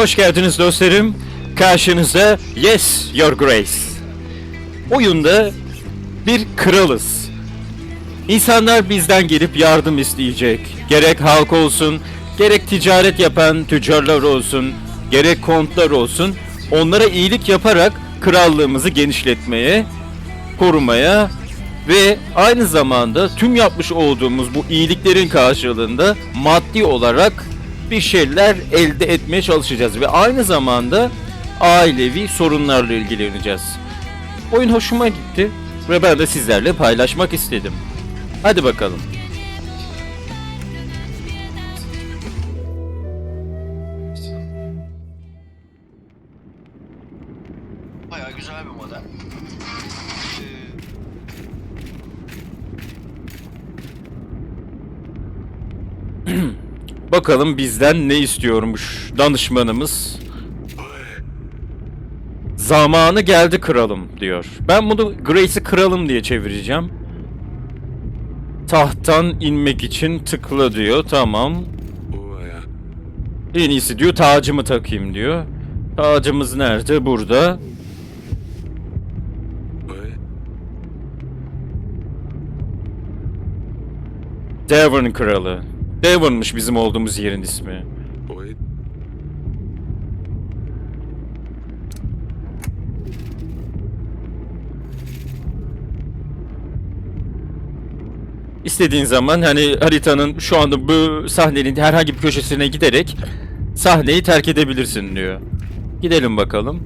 Hoş geldiniz dostlarım. Karşınızda Yes Your Grace. Oyunda bir kralız. İnsanlar bizden gelip yardım isteyecek. Gerek halk olsun, gerek ticaret yapan tüccarlar olsun, gerek kontlar olsun. Onlara iyilik yaparak krallığımızı genişletmeye, korumaya ve aynı zamanda tüm yapmış olduğumuz bu iyiliklerin karşılığında maddi olarak bir şeyler elde etmeye çalışacağız ve aynı zamanda ailevi sorunlarla ilgileneceğiz. Oyun hoşuma gitti ve ben de sizlerle paylaşmak istedim. Hadi bakalım. Bayağı güzel bir model. Ee, Bakalım bizden ne istiyormuş danışmanımız. Zamanı geldi kralım diyor. Ben bunu Grace'i kralım diye çevireceğim. Tahttan inmek için tıkla diyor. Tamam. En iyisi diyor tacımı takayım diyor. Tacımız nerede? Burada. Devon kralı. Devon'mış bizim olduğumuz yerin ismi. İstediğin zaman hani haritanın şu anda bu sahnenin herhangi bir köşesine giderek sahneyi terk edebilirsin diyor. Gidelim bakalım.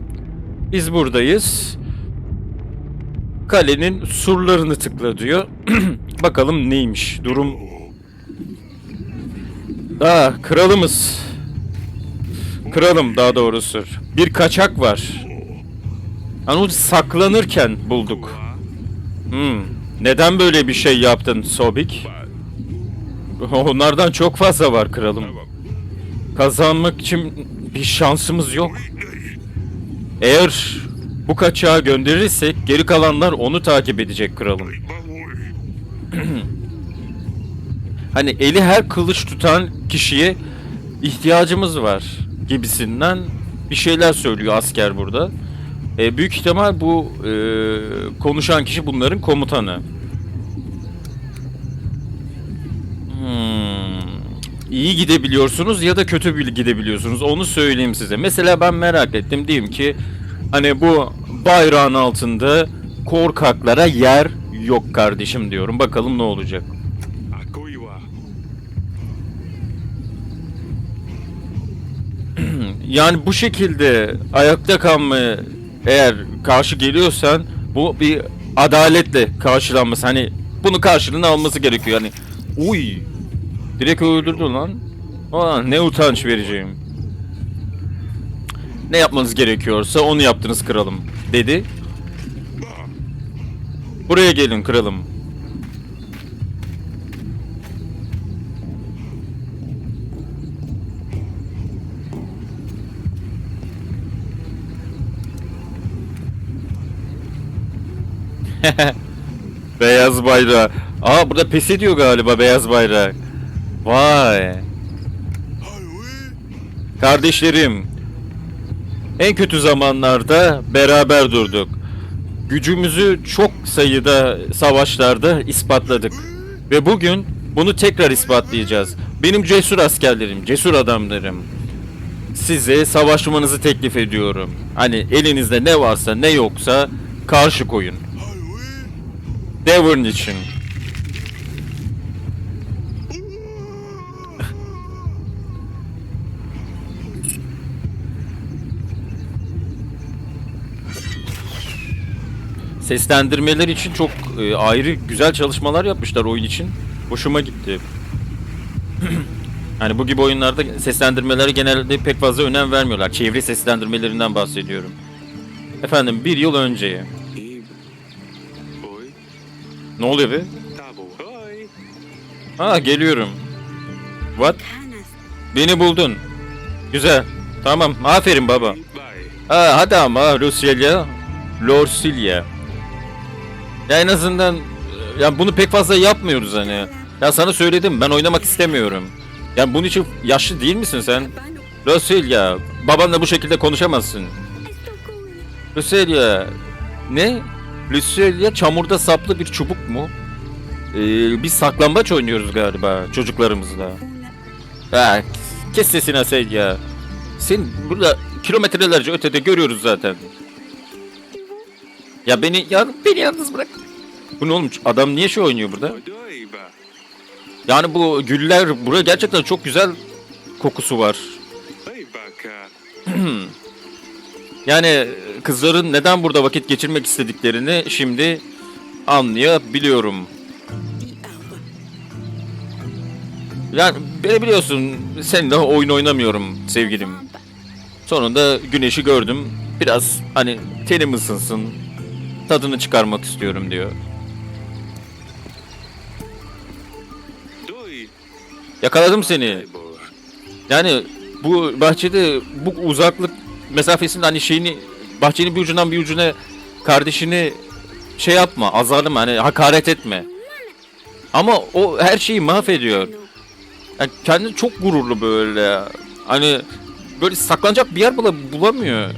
Biz buradayız. Kalenin surlarını tıkla diyor. bakalım neymiş durum. Aa kralımız. Kralım daha doğrusu. Bir kaçak var. Hani onu saklanırken bulduk. Hmm. Neden böyle bir şey yaptın Sobik? Onlardan çok fazla var kralım. Kazanmak için bir şansımız yok. Eğer bu kaçağı gönderirsek geri kalanlar onu takip edecek kralım. Hani eli her kılıç tutan kişiye ihtiyacımız var gibisinden bir şeyler söylüyor asker burada. E, büyük ihtimal bu e, konuşan kişi bunların komutanı. Hmm, iyi gidebiliyorsunuz ya da kötü gidebiliyorsunuz. Onu söyleyeyim size. Mesela ben merak ettim diyeyim ki hani bu bayrağın altında korkaklara yer yok kardeşim diyorum. Bakalım ne olacak. Yani bu şekilde ayakta kalmaya eğer karşı geliyorsan bu bir adaletle karşılanması. Hani bunu karşılığını alması gerekiyor. Yani uy direkt öldürdü lan. Aa, ne utanç vereceğim. Ne yapmanız gerekiyorsa onu yaptınız kralım dedi. Buraya gelin kralım. beyaz bayrak. Aa burada pes ediyor galiba beyaz bayrak. Vay. Kardeşlerim. En kötü zamanlarda beraber durduk. Gücümüzü çok sayıda savaşlarda ispatladık. Ve bugün bunu tekrar ispatlayacağız. Benim cesur askerlerim, cesur adamlarım. Size savaşmanızı teklif ediyorum. Hani elinizde ne varsa ne yoksa karşı koyun. Devon için. Seslendirmeler için çok e, ayrı güzel çalışmalar yapmışlar oyun için. Hoşuma gitti. hani bu gibi oyunlarda seslendirmelere genelde pek fazla önem vermiyorlar. Çevre seslendirmelerinden bahsediyorum. Efendim bir yıl önce. Ne oluyor be? Ha geliyorum. What? Beni buldun. Güzel. Tamam. Aferin baba. Ha hadi ama Lucilia. Lorsilia. Ya en azından ya bunu pek fazla yapmıyoruz hani. Ya sana söyledim ben oynamak istemiyorum. Ya bunun için yaşlı değil misin sen? Lucilia, babanla bu şekilde konuşamazsın. Lucilia, ne? Lucilia çamurda saplı bir çubuk mu? Ee, biz saklambaç oynuyoruz galiba çocuklarımızla. Ha, kes sesini Asel ya. Sen burada kilometrelerce ötede görüyoruz zaten. Ya beni ya beni yalnız bırak. Bu ne oğlum? Adam niye şey oynuyor burada? Yani bu güller buraya gerçekten çok güzel kokusu var. Yani kızların neden burada vakit geçirmek istediklerini şimdi anlayabiliyorum. Yani beni biliyorsun seninle oyun oynamıyorum sevgilim. Sonunda güneşi gördüm. Biraz hani tenim ısınsın. Tadını çıkarmak istiyorum diyor. Yakaladım seni. Yani bu bahçede bu uzaklık mesafesinde hani şeyini bahçenin bir ucundan bir ucuna kardeşini şey yapma azarlama hani hakaret etme. Ama o her şeyi mahvediyor. Yani kendini çok gururlu böyle. Hani böyle saklanacak bir yer bile bulamıyor.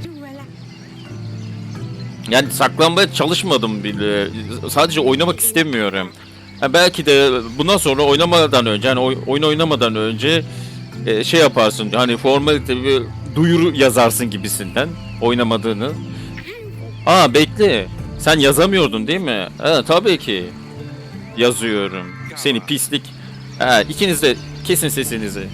Yani saklanmaya çalışmadım bile. Sadece oynamak istemiyorum. Ha, belki de bundan sonra oynamadan önce, oy- oyun oynamadan önce e, şey yaparsın. Hani formalite bir duyuru yazarsın gibisinden oynamadığını. Aa bekle. Sen yazamıyordun değil mi? Ha, tabii ki. Yazıyorum. Seni pislik. Ha, ikiniz de kesin sesinizi.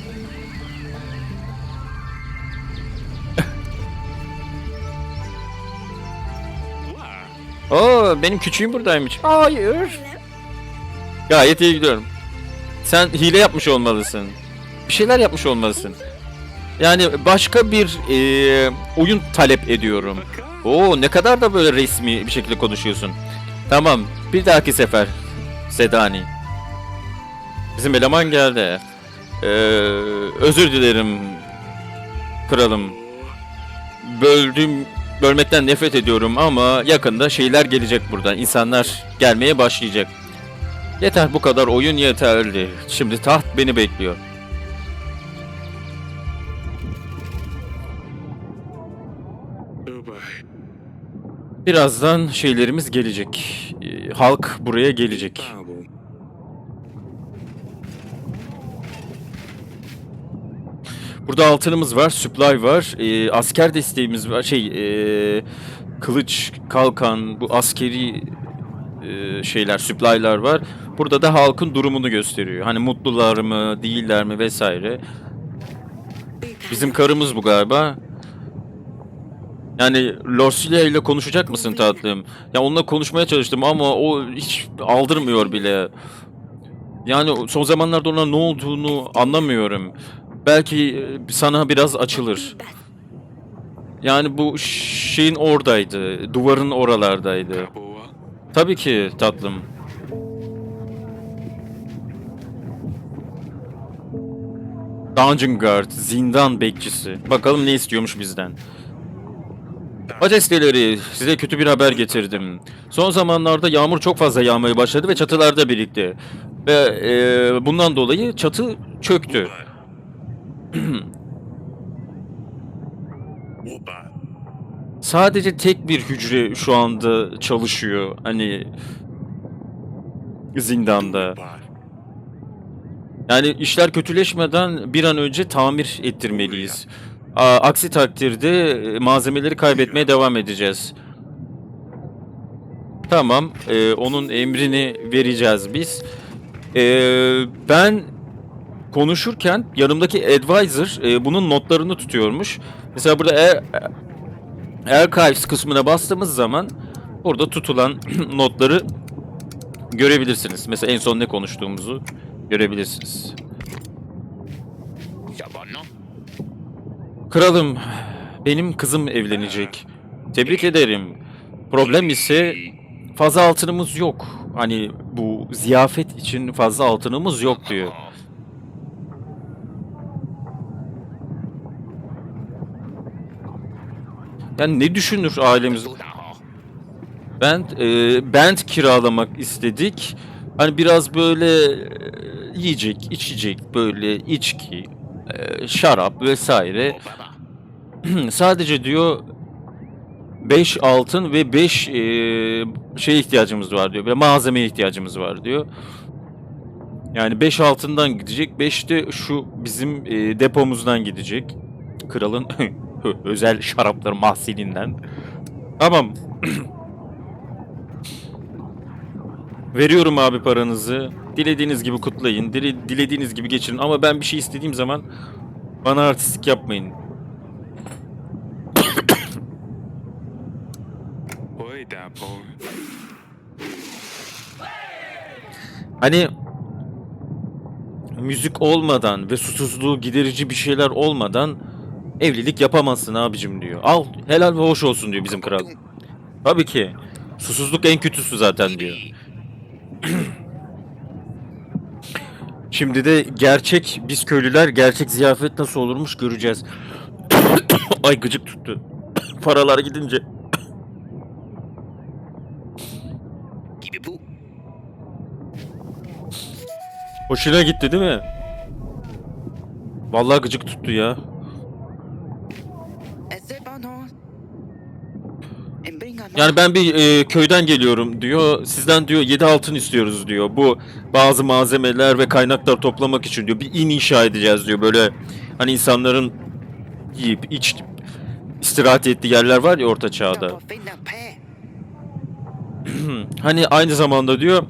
Oo benim küçüğüm buradaymış. Hayır. Gayet iyi gidiyorum. Sen hile yapmış olmalısın. Bir şeyler yapmış olmalısın. Yani başka bir eee, oyun talep ediyorum. Oo ne kadar da böyle resmi bir şekilde konuşuyorsun. Tamam bir dahaki sefer Sedani. Bizim eleman geldi. Ee, özür dilerim kralım. Böldüm bölmekten nefret ediyorum ama yakında şeyler gelecek buradan. İnsanlar gelmeye başlayacak. Yeter bu kadar oyun yeterli. Şimdi taht beni bekliyor. Birazdan şeylerimiz gelecek. Ee, halk buraya gelecek. Burada altınımız var, supply var, ee, asker desteğimiz var, şey, ee, kılıç, kalkan, bu askeri ee, şeyler, supply'lar var. Burada da halkın durumunu gösteriyor. Hani mutlular mı, değiller mi vesaire. Bizim karımız bu galiba. Yani Lorsilia ile konuşacak mısın tatlım? Ya onunla konuşmaya çalıştım ama o hiç aldırmıyor bile. Yani son zamanlarda ona ne olduğunu anlamıyorum. Belki e, sana biraz açılır. Yani bu şeyin oradaydı. Duvarın oralardaydı. Tabii ki tatlım. Dungeon Guard, zindan bekçisi. Bakalım ne istiyormuş bizden. Majesteleri, size kötü bir haber getirdim. Son zamanlarda yağmur çok fazla yağmaya başladı ve çatılarda birikti. Ve e, bundan dolayı çatı çöktü. Sadece tek bir hücre şu anda çalışıyor. Hani zindanda. Yani işler kötüleşmeden bir an önce tamir ettirmeliyiz. Aksi takdirde e, malzemeleri kaybetmeye devam edeceğiz. Tamam, e, onun emrini vereceğiz biz. E, ben konuşurken yanımdaki advisor e, bunun notlarını tutuyormuş. Mesela burada e, Archives kısmına bastığımız zaman burada tutulan notları görebilirsiniz. Mesela en son ne konuştuğumuzu görebilirsiniz. Kralım, benim kızım evlenecek. Tebrik ederim. Problem ise fazla altınımız yok. Hani bu ziyafet için fazla altınımız yok diyor. Yani ne düşünür ailemiz? Ben e, band kiralamak istedik. Hani biraz böyle e, yiyecek, içecek, böyle içki, e, şarap vesaire. Sadece diyor 5 altın ve 5 şey ihtiyacımız var diyor. Böyle malzemeye ihtiyacımız var diyor. Yani 5 altından gidecek, 5 de şu bizim e, depomuzdan gidecek. Kralın özel şarapları mahzeninden. Tamam. Veriyorum abi paranızı. Dilediğiniz gibi kutlayın. Dile, dilediğiniz gibi geçirin. Ama ben bir şey istediğim zaman bana artistik yapmayın. Hani müzik olmadan ve susuzluğu giderici bir şeyler olmadan evlilik yapamazsın abicim diyor. Al helal ve hoş olsun diyor bizim kral. Tabii ki. Susuzluk en kötüsü zaten diyor. Şimdi de gerçek biz köylüler gerçek ziyafet nasıl olurmuş göreceğiz. Ay gıcık tuttu. Paralar gidince. Gibi bu. Hoşuna gitti değil mi? Vallahi gıcık tuttu ya. Yani ben bir e, köyden geliyorum diyor. Sizden diyor 7 altın istiyoruz diyor. Bu bazı malzemeler ve kaynaklar toplamak için diyor. Bir in inşa edeceğiz diyor. Böyle hani insanların yiyip iç istirahat ettiği yerler var ya orta çağda. Hani aynı zamanda diyor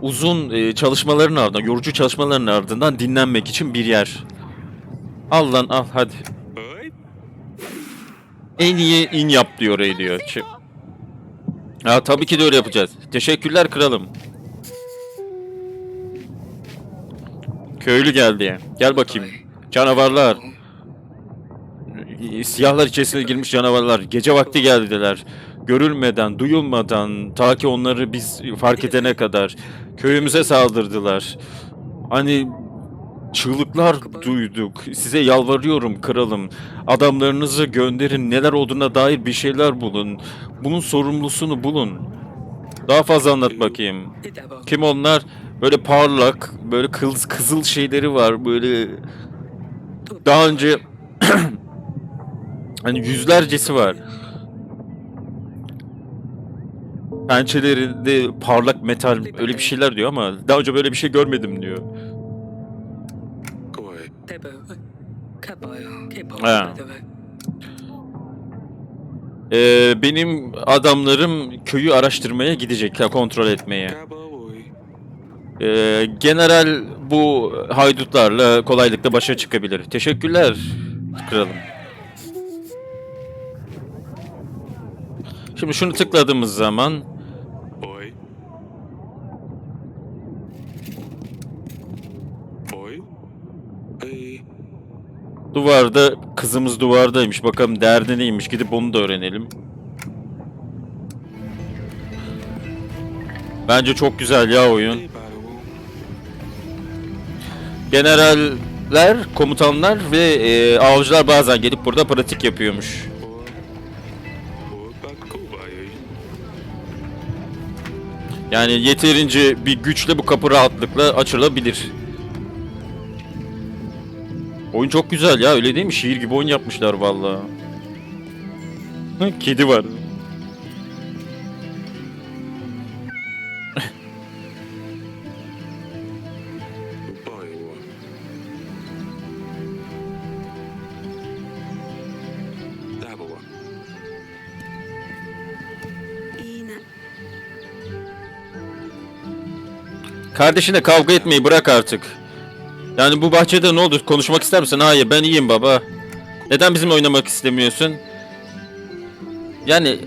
uzun e, çalışmaların ardından, yorucu çalışmaların ardından dinlenmek için bir yer. Al lan al hadi. En iyi in yap diyor orayı diyor. Çi- Ha tabii ki de öyle yapacağız. Teşekkürler kralım. Köylü geldi. Gel bakayım. Canavarlar. Siyahlar içerisine girmiş canavarlar. Gece vakti geldiler. Görülmeden, duyulmadan, ta ki onları biz fark edene kadar köyümüze saldırdılar. Hani çığlıklar duyduk. Size yalvarıyorum kralım. Adamlarınızı gönderin. Neler olduğuna dair bir şeyler bulun. Bunun sorumlusunu bulun. Daha fazla anlat bakayım. Kim onlar? Böyle parlak, böyle kız, kızıl şeyleri var. Böyle daha önce hani yüzlercesi var. Pençelerinde parlak metal öyle bir şeyler diyor ama daha önce böyle bir şey görmedim diyor. Ha. Ee, benim adamlarım köyü araştırmaya gidecek, ya kontrol etmeye. Ee, general bu haydutlarla kolaylıkla başa çıkabilir. Teşekkürler kralım. Şimdi şunu tıkladığımız zaman duvarda kızımız duvardaymış. Bakalım derdi neymiş. Gidip onu da öğrenelim. Bence çok güzel ya oyun. Generaller, komutanlar ve e, avcılar bazen gelip burada pratik yapıyormuş. Yani yeterince bir güçle bu kapı rahatlıkla açılabilir. Oyun çok güzel ya öyle değil mi? Şiir gibi oyun yapmışlar vallahi. Hı, Kedi var. Kardeşine kavga etmeyi bırak artık. Yani bu bahçede ne oldu? Konuşmak ister misin? Hayır ben iyiyim baba. Neden bizimle oynamak istemiyorsun? Yani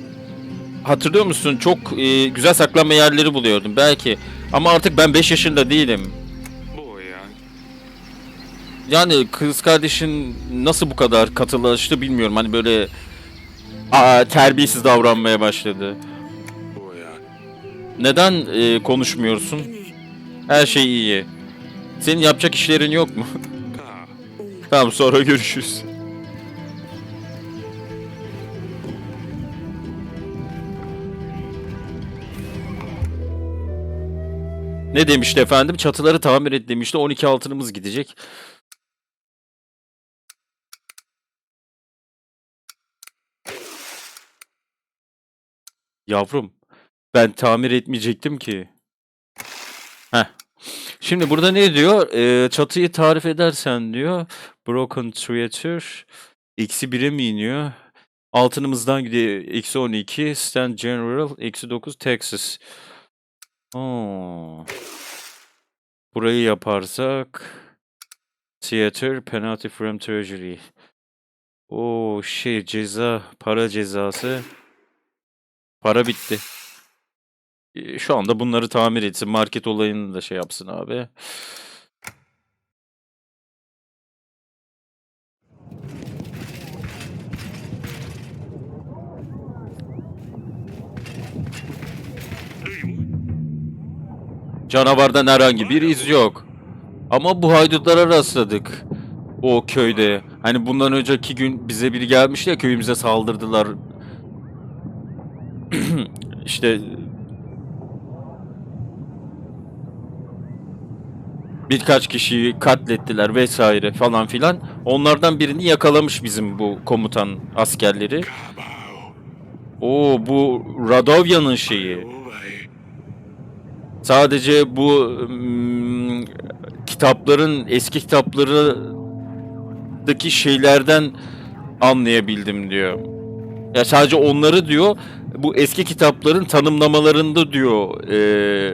hatırlıyor musun? Çok e, güzel saklanma yerleri buluyordum belki. Ama artık ben 5 yaşında değilim. Ya. Yani kız kardeşin nasıl bu kadar katılaştı bilmiyorum. Hani böyle aa, terbiyesiz davranmaya başladı. Neden e, konuşmuyorsun? Her şey iyi. Senin yapacak işlerin yok mu? tamam sonra görüşürüz. Ne demişti efendim? Çatıları tamir et demişti. 12 altınımız gidecek. Yavrum ben tamir etmeyecektim ki. Heh Şimdi burada ne diyor? Ee, çatıyı tarif edersen diyor. Broken Theater. Eksi 1'e mi iniyor? Altınımızdan gidiyor. Eksi 12. Stand General. Eksi 9. Texas. Oo. Burayı yaparsak. Theater. Penalty from Treasury. O şey ceza. Para cezası. Para bitti. Ee, Şu anda bunları tamir etsin. Market olayını da şey yapsın abi. Canavardan herhangi bir iz yok. Ama bu haydutlara rastladık. O köyde. Hani bundan önceki gün bize biri gelmişti ya köyümüze saldırdılar. işte birkaç kişiyi katlettiler vesaire falan filan. Onlardan birini yakalamış bizim bu komutan askerleri. Oo bu Radovya'nın şeyi. Sadece bu mm, kitapların eski kitaplarındaki şeylerden anlayabildim diyor. Ya sadece onları diyor bu eski kitapların tanımlamalarında diyor eee,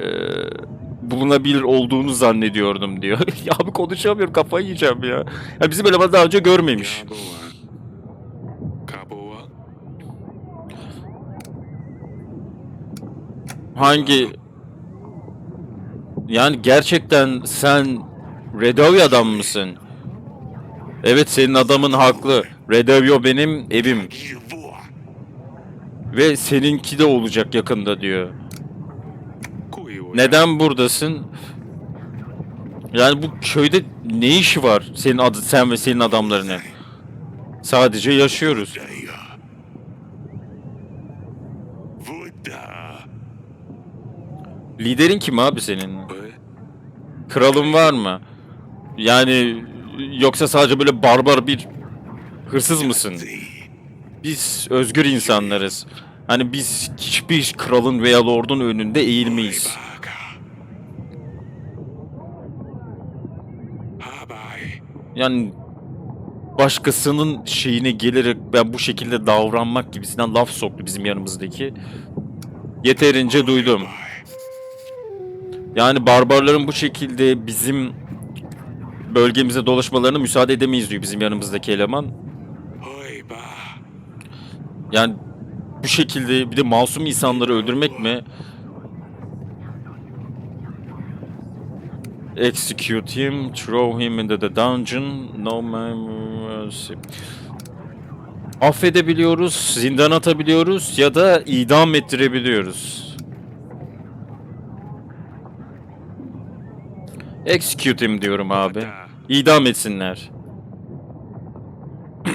bulunabilir olduğunu zannediyordum diyor. ya abi konuşamıyorum kafayı yiyeceğim ya. ya bizim eleman daha önce görmemiş. Hangi yani gerçekten sen Redovya'dan mısın? Evet senin adamın haklı. Redovyo benim evim ve seninki de olacak yakında diyor. Neden buradasın? Yani bu köyde ne işi var senin adı sen ve senin adamlarının? Sadece yaşıyoruz. Liderin kim abi senin? Kralın var mı? Yani yoksa sadece böyle barbar bir hırsız mısın? Biz özgür insanlarız. Hani biz hiçbir kralın veya lordun önünde eğilmeyiz. Yani başkasının şeyine gelerek ben bu şekilde davranmak gibisinden laf soktu bizim yanımızdaki. Yeterince duydum. Yani barbarların bu şekilde bizim bölgemize dolaşmalarına müsaade edemeyiz diyor bizim yanımızdaki eleman. Yani bu şekilde bir de masum insanları öldürmek mi? Execute him, throw him into the dungeon, no mercy. Affedebiliyoruz, zindan atabiliyoruz ya da idam ettirebiliyoruz. Execute him diyorum abi. İdam etsinler.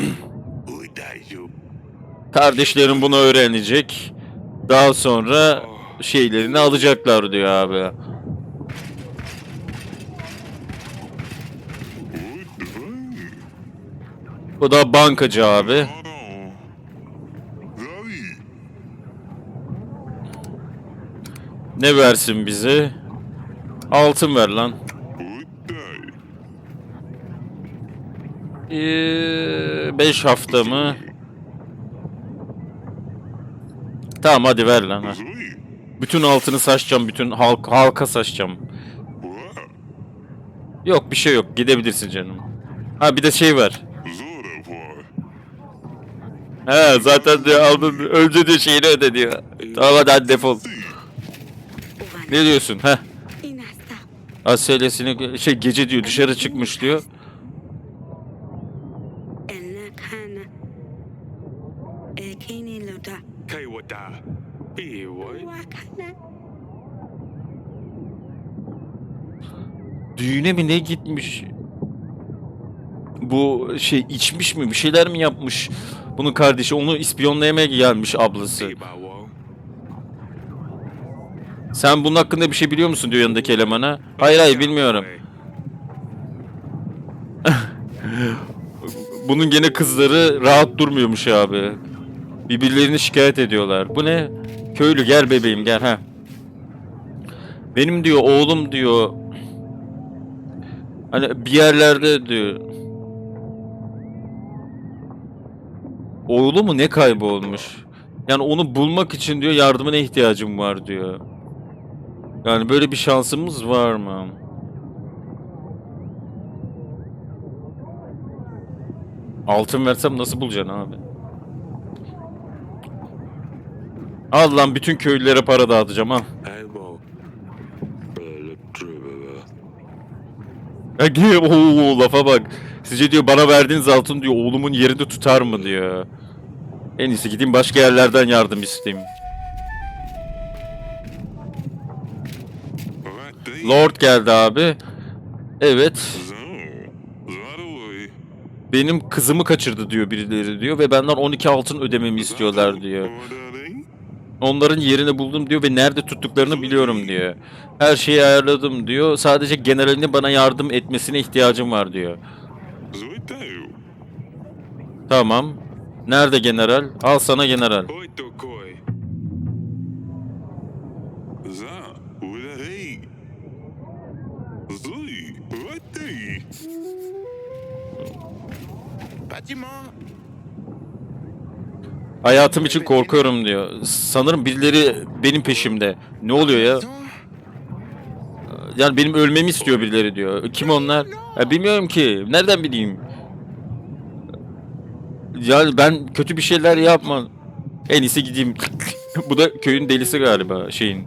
Kardeşlerim bunu öğrenecek. Daha sonra şeylerini alacaklar diyor abi. Bu da bankacı abi. Ne versin bize? Altın ver lan. Ee, beş hafta mı? Tamam hadi ver lan. Ha. Bütün altını saçacağım, bütün halk halka saçacağım. Yok bir şey yok. Gidebilirsin canım. Ha bir de şey var. He zaten diyor aldın önce diyor şeyini öde diyor. Tamam hadi, hadi defol. Ne diyorsun? Heh. Aselesini şey gece diyor dışarı çıkmış diyor. Düğüne mi ne gitmiş? Bu şey içmiş mi bir şeyler mi yapmış? Bunun kardeşi onu ispiyonlamaya gelmiş ablası. Sen bunun hakkında bir şey biliyor musun diyor yanındaki elemana. Hayır hayır bilmiyorum. Bunun gene kızları rahat durmuyormuş abi. Birbirlerini şikayet ediyorlar. Bu ne? Köylü gel bebeğim gel ha. Benim diyor oğlum diyor. Hani bir yerlerde diyor. Oğlu mu ne kaybolmuş? Yani onu bulmak için diyor yardımına ihtiyacım var diyor. Yani böyle bir şansımız var mı? Altın versem nasıl bulacaksın abi? Al lan bütün köylülere para dağıtacağım ha. Gel ooo lafa bak. Sizce diyor bana verdiğiniz altın diyor oğlumun yerinde tutar mı diyor. En iyisi gideyim başka yerlerden yardım isteyeyim. Lord geldi abi. Evet. Benim kızımı kaçırdı diyor birileri diyor ve benden 12 altın ödememi istiyorlar diyor. Onların yerini buldum diyor ve nerede tuttuklarını biliyorum diyor. Her şeyi ayarladım diyor. Sadece generalinin bana yardım etmesine ihtiyacım var diyor. Tamam. Nerede general? Al sana general. Hayatım için korkuyorum diyor. Sanırım birileri benim peşimde. Ne oluyor ya? Yani benim ölmemi istiyor birileri diyor. Kim onlar? Ya bilmiyorum ki. Nereden bileyim? Yani ben kötü bir şeyler yapma. En iyisi gideyim. Bu da köyün delisi galiba şeyin.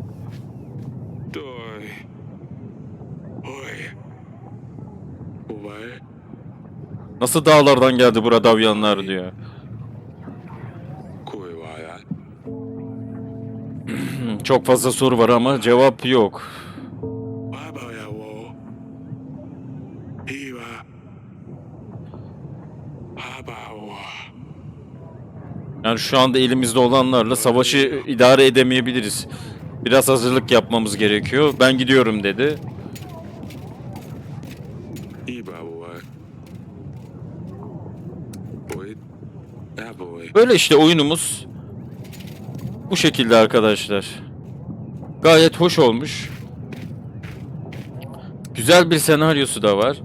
Nasıl dağlardan geldi burada davyanlar diyor. Ya. Çok fazla soru var ama cevap yok. Yani şu anda elimizde olanlarla savaşı idare edemeyebiliriz. Biraz hazırlık yapmamız gerekiyor. Ben gidiyorum dedi. Böyle işte oyunumuz. Bu şekilde arkadaşlar. Gayet hoş olmuş. Güzel bir senaryosu da var.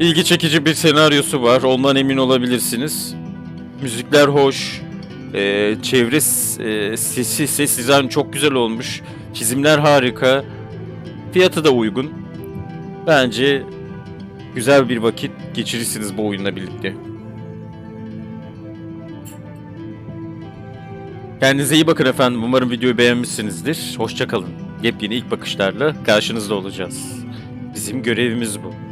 İlgi çekici bir senaryosu var. Ondan emin olabilirsiniz. Müzikler hoş. Ee, çevre e, sesi, ses dizaynı çok güzel olmuş. Çizimler harika. Fiyatı da uygun. Bence güzel bir vakit geçirirsiniz bu oyunla birlikte. Kendinize iyi bakın efendim. Umarım videoyu beğenmişsinizdir. Hoşçakalın. Yepyeni ilk bakışlarla karşınızda olacağız. Bizim görevimiz bu.